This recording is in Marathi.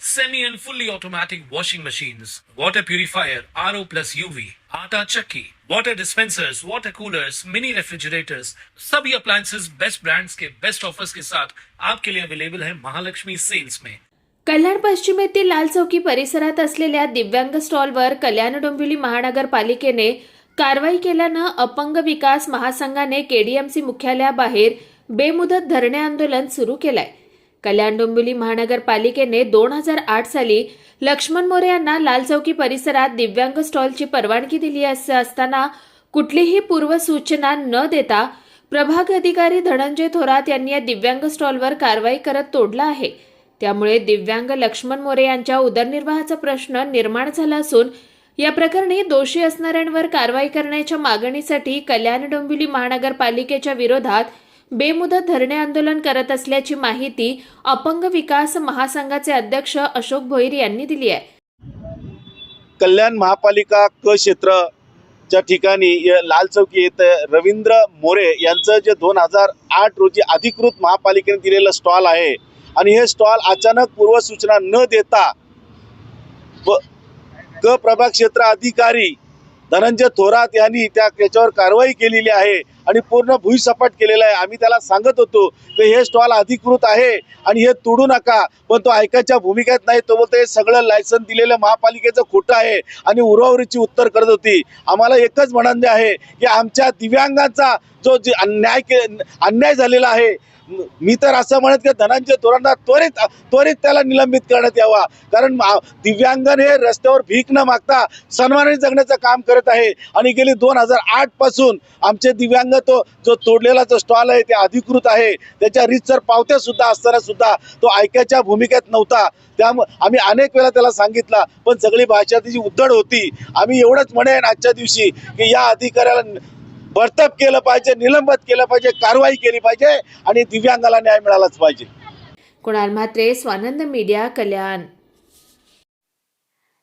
semi and fully automatic washing machines, water purifier, RO plus UV, आटा चक्की, water dispensers, water coolers, mini refrigerators, सभी appliances बेस्ट brands के बेस्ट ऑफर्स के साथ आपके लिए अवेलेबल है महालक्ष्मी सेल्स में कल्याण पश्चिमेतील लाल चौकी परिसरात असलेल्या दिव्यांग स्टॉलवर कल्याण डोंबिवली महानगरपालिकेने कारवाई केल्यानं अपंग विकास महासंघाने केडीएमसी मुख्यालयाबाहेर बेमुदत धरणे आंदोलन सुरू केलंय. कल्याण डोंबिवली महानगरपालिकेने दोन हजार आठ साली लक्ष्मण मोरे यांना लाल चौकी परिसरात दिव्यांग स्टॉलची परवानगी दिली असताना कुठलीही पूर्वसूचना न देता प्रभाग अधिकारी धनंजय थोरात यांनी या दिव्यांग स्टॉलवर कारवाई करत तोडला आहे. त्यामुळे दिव्यांग लक्ष्मण मोरे यांच्या उदरनिर्वाहाचा प्रश्न निर्माण झाला असून या प्रकरणी दोषी असणाऱ्यांवर कारवाई करण्याच्या मागणीसाठी कल्याण डोंबिवली महानगरपालिकेच्या विरोधात बेमुदत धरणे आंदोलन करत असल्याची माहिती अपंग विकास महासंघाचे अध्यक्ष अशोक भोईर यांनी दिली आहे. कल्याण महापालिका क क्षेत्रच्या ठिकाणी लाल चौकी येथे रवींद्र मोरे यांचं जे दोन हजार आठ रोजी अधिकृत महापालिकेने दिलेलं स्टॉल आहे आणि हे स्टॉल अचानक पूर्वसूचना न देता व क प्रभाग क्षेत्र अधिकारी धनंजय थोरात यांनी त्या त्याच्यावर कारवाई केलेली आहे आणि पूर्ण भुईसपाट केलेला आहे. आम्ही त्याला सांगत होतो की हे स्टॉल अधिकृत आहे आणि हे तोडू नका पण तो ऐकायच्या भूमिकेत नाही. तो बोलतो हे सगळं लायसन दिलेलं महापालिकेचं खोटं आहे आणि उरावरीची उत्तर करत होती. आम्हाला एकच म्हणणे आहे की आमच्या दिव्यांगांचा जो जे अन्याय के अन्याय झालेला आहे मी तर असं म्हणत की धनंजय थोरांना त्वरित त्वरित त्याला निलंबित करण्यात यावा. कारण मा- दिव्यांगन हे रस्त्यावर भीक न मागता सन्मानाने जगण्याचं काम करत आहे. आणि गेली दोन हजार आठपासून आमचे दिव्यांग तो जो तोडलेला जो स्टॉल आहे ते अधिकृत आहे. त्याच्या रीतसर पावत्या सुद्धा असताना सुद्धा तो ऐकायच्या भूमिकेत नव्हता. त्यामुळे आम्ही अनेक वेळा त्याला सांगितला पण सगळी भाषा त्याची उद्धड होती. आम्ही एवढंच म्हणेन आजच्या दिवशी की या अधिकाऱ्याला बर्तप केलं पाहिजे निलंबित केलं पाहिजे कारवाई केली पाहिजे आणि दिव्यांगाला न्याय मिळालाच पाहिजे. कुणाल म्हात्रे स्वानंद मीडिया कल्याण.